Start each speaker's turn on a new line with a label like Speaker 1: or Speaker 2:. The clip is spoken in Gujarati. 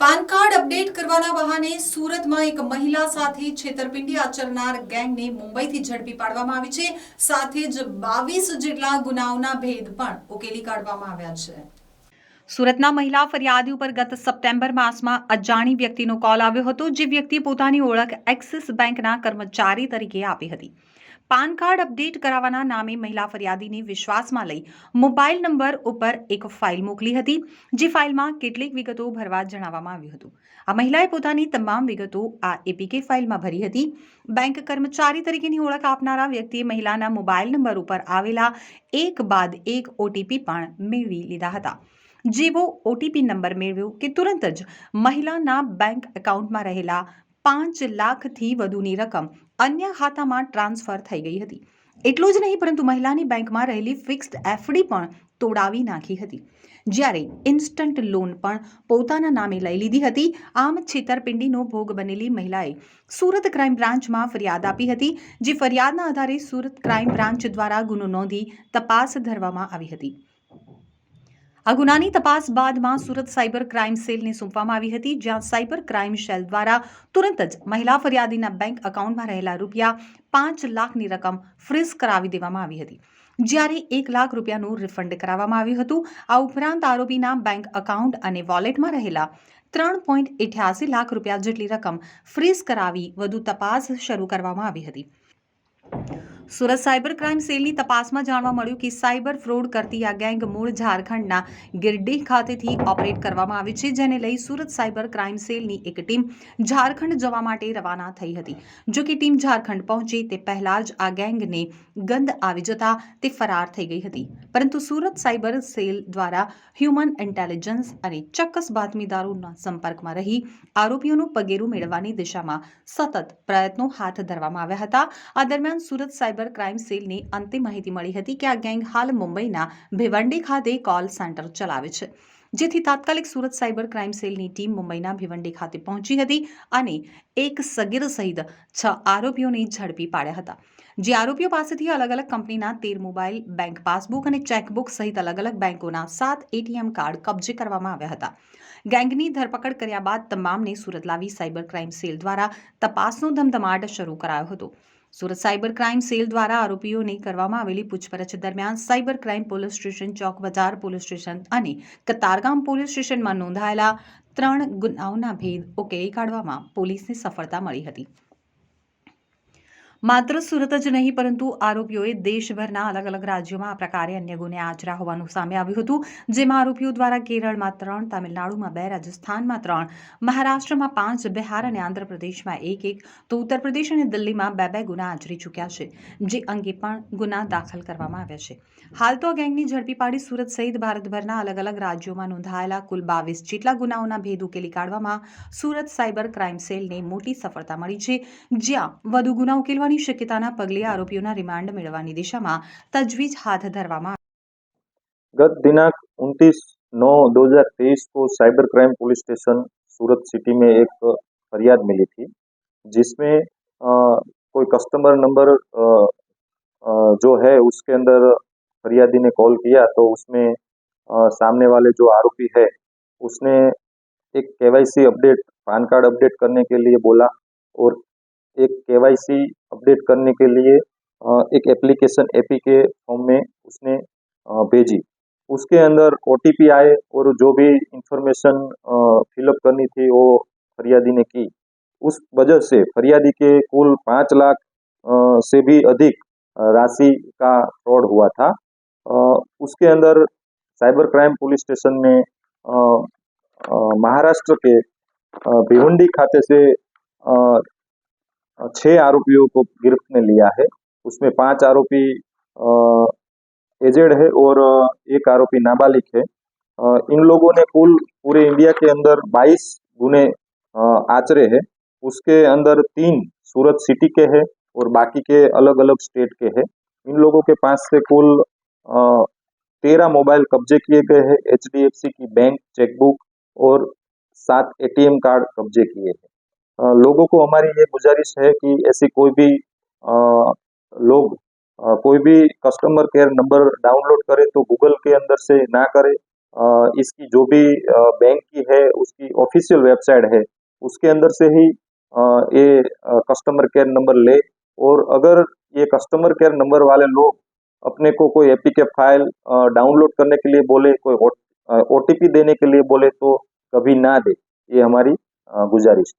Speaker 1: પાન કાર્ડ અપડેટ કરવાના બહાને સુરતમાં એક મહિલા સાથે છેતરપિંડી આચરનાર ગેંગને મુંબઈથી ઝડપી પાડવામાં આવી છે. સાથે જ બાવીસ જેટલા ગુનાઓના ભેદ પણ ઉકેલી કાઢવામાં આવ્યા છે. સુરતના મહિલા ફરિયાદી ઉપર ગત સપ્ટેમ્બર માસમાં અજાણી વ્યક્તિનો કોલ આવ્યો હતો, જે વ્યક્તિ પોતાની ઓળખ એક્સિસ બેંકના કર્મચારી તરીકે આપી હતી. પાન કાર્ડ અપડેટ કરાવવાના નામે મહિલા ફરિયાદીને વિશ્વાસમાં લઈ મોબાઈલ નંબર ઉપર એક ફાઇલ મોકલી હતી, જે ફાઇલમાં કેટલીક વિગતો ભરવા જણાવવામાં આવ્યું હતું. આ મહિલાએ પોતાની તમામ વિગતો આ એપીકે ફાઇલમાં ભરી હતી. બેંક કર્મચારી તરીકેની ઓળખ આપનારા વ્યક્તિએ મહિલાના મોબાઈલ નંબર ઉપર આવેલા એક બાદ એક ઓટીપી પણ મેળવી લીધા હતા. જેવો ઓટીપી નંબર મેળવ્યો કે તુરંત જ મહિલાના બેંક એકાઉન્ટમાં રહેલા પાંચ લાખથી વધુની રકમ અન્ય ખાતામાં ટ્રાન્સફર થઈ ગઈ હતી. એટલું જ નહીં, પરંતુ મહિલાની બેંકમાં રહેલી ફિક્સ્ડ એફડી પણ તોડાવી નાખી હતી. જ્યારે ઇન્સ્ટન્ટ લોન પણ પોતાના નામે લઈ લીધી હતી, આમ છેતરપિંડીનો ભોગ બનેલી મહિલાએ સુરત ક્રાઇમ બ્રાન્ચમાં ફરિયાદ આપી હતી, જે ફરિયાદના આધારે સુરત ક્રાઇમ બ્રાન્ચ દ્વારા ગુનો નોંધી તપાસ ધરવામાં આવી હતી. આ ગુનાની તપાસ બાદમાં સુરત સાયબર ક્રાઇમ સેલને સોંપવામાં આવી હતી, જ્યાં સાયબર ક્રાઇમ સેલ દ્વારા તુરંત જ મહિલા ફરિયાદીના બેંક એકાઉન્ટમાં રહેલા રૂપિયા પાંચ લાખની રકમ ફ્રીઝ કરાવી દેવામાં આવી હતી. જ્યારે એક લાખ રૂપિયાનું રિફંડ કરાવવામાં આવ્યું હતું, આ ઉપરાંત આરોપીના બેંક એકાઉન્ટ અને વોલેટમાં રહેલા ત્રણ પોઈન્ટ ઇઠ્યાસી લાખ રૂપિયા જેટલી રકમ ફ્રીઝ કરાવી વધુ તપાસ શરૂ કરવામાં આવી હતી. સુરત સાયબર ક્રાઇમ સેલની તપાસમાં જાણવા મળ્યું કે સાયબર ફ્રોડ કરતી આ ગેંગ મૂળ ઝારખંડના ગિરડીહ ખાતેથી ઓપરેટ કરવામાં આવી છે, જેને લઈ સુરત સાયબર ક્રાઇમ સેલની એક ટીમ ઝારખંડ જવા માટે રવાના થઈ હતી. જો કે ટીમ ઝારખંડ પહોંચી, તે પહેલા જ આ ગેંગને ગંધ આવી જતા તે ફરાર થઈ ગઈ હતી. પરંતુ સુરત સાયબર સેલ દ્વારા હ્યુમન ઇન્ટેલિજન્સ અને ચોક્કસ બાતમીદારોના સંપર્કમાં રહી આરોપીઓનું પગેરું મેળવવાની દિશામાં સતત પ્રયત્નો હાથ ધરવામાં આવ્યા હતા. આ દરમિયાન સુરત સાયબર ક્રાઇમ સેલની અંતિમ માહિતી મળી હતી કે આ ગેંગ હાલ મુંબઈના ભિવંડી ખાતે કોલ સેન્ટર ચલાવે છે. જેથી તાત્કાલિક સુરત સાયબર ક્રાઇમ સેલની ટીમ મુંબઈના ભિવંડી ખાતે પહોંચી હતી અને એક સગીર સહિત છ આરોપીઓને ઝડપી પાડ્યા હતા. જે આરોપીઓ પાસેથી અલગ અલગ કંપનીના તેર મોબાઈલ બેંક પાસબુક અને ચેકબુક સહિત અલગ અલગ બેંકોના સાત એટીએમ કાર્ડ કબજે કરવામાં આવ્યા હતા. ગેંગની ધરપકડ કર્યા બાદ તમામને સુરત લાવી સાયબર ક્રાઇમ સેલ દ્વારા તપાસનો ધમધમાટ શરૂ કરાયો હતો. સુરત સાયબર ક્રાઇમ સેલ દ્વારા આરોપીઓની કરવામાં આવેલી પૂછપરછ દરમિયાન cyber crime police station, Chowk Bazaar police station અને કતારગામ પોલીસ સ્ટેશનમાં નોંધાયેલા ત્રણ ગુનાઓના ભેદ ઉકેલી કાઢવામાં પોલીસને સફળતા મળી હતી. માત્ર સુરત જ નહીં, પરંતુ આરોપીઓએ દેશભરના અલગ અલગ રાજ્યોમાં આ પ્રકારે અન્ય ગુને આચર્યા હોવાનું સામે આવ્યું હતું, જેમાં આરોપીઓ દ્વારા કેરળમાં ત્રણ, તામિલનાડુમાં બે, રાજસ્થાનમાં ત્રણ, મહારાષ્ટ્રમાં પાંચ, બિહાર અને આંધ્રપ્રદેશમાં એક એક, તો ઉત્તર પ્રદેશ અને દિલ્હીમાં બે બે ગુના આચરી ચૂક્યા છે, જે અંગે પણ ગુના દાખલ કરવામાં આવ્યા છે. હાલ તો આ ગેંગની ઝડપી પાડી સુરત સહિત ભારતભરના અલગ અલગ રાજ્યોમાં નોંધાયેલા કુલ બાવીસ જેટલા ગુનાઓના ભેદ ઉકેલી કાઢવામાં સુરત સાયબર ક્રાઇમ સેલને મોટી સફળતા મળી છે, જ્યાં વધુ ગુના ઉકેલવાની શક્યતાના પગલે આરોપીઓના રિમાન્ડ મેળવવાની દિશામાં તજવીજ હાથ ધરવામાં
Speaker 2: गत दिनांक 29 नौ 2023 को cyber crime police station Surat city में एक फरियाद मिली थी जिसमें अ, कोई कस्टमर नंबर अ, अ, जो है उसके अंदर फरियादी ने कॉल किया तो उसमें अ, सामने वाले जो आरोपी है उसने एक KYC update PAN card update करने के लिए बोला और एक केवाईसी अपडेट करने के लिए एक एप्लीकेशन एपी के फॉर्म में उसने भेजी। उसके अंदर ओटीपी आए और जो भी इंफॉर्मेशन फिलअप करनी थी वो फरियादी ने की। उस वजह से फरियादी के कुल पाँच लाख से भी अधिक राशि का फ्रॉड हुआ था। उसके अंदर साइबर क्राइम पुलिस स्टेशन में महाराष्ट्र के भिवंडी खाते से छह आरोपियों को गिरफ्त में लिया है। उसमें पाँच आरोपी एजेड है और एक आरोपी नाबालिग है। इन लोगों ने कुल पूरे इंडिया के अंदर 22 गुने आचरे हैं। उसके अंदर तीन सूरत सिटी के हैं और बाकी के अलग अलग स्टेट के हैं। इन लोगों के पास से कुल तेरह मोबाइल कब्जे किए गए हैं। एचडीएफसी की बैंक चेकबुक और सात एटीएम कार्ड कब्जे किए हैं। लोगों को हमारी ये गुजारिश है कि ऐसी कोई भी लोग कोई भी कस्टमर केयर नंबर डाउनलोड करे तो गूगल के अंदर से ना करे। इसकी जो भी बैंक की है, उसकी ऑफिशियल वेबसाइट है, उसके अंदर से ही ये कस्टमर केयर नंबर ले। और अगर ये कस्टमर केयर नंबर वाले लोग अपने को कोई एपीके फ़ाइल डाउनलोड करने के लिए बोले, कोई ओटीपी देने के लिए बोले तो कभी ना दे। ये हमारी गुजारिश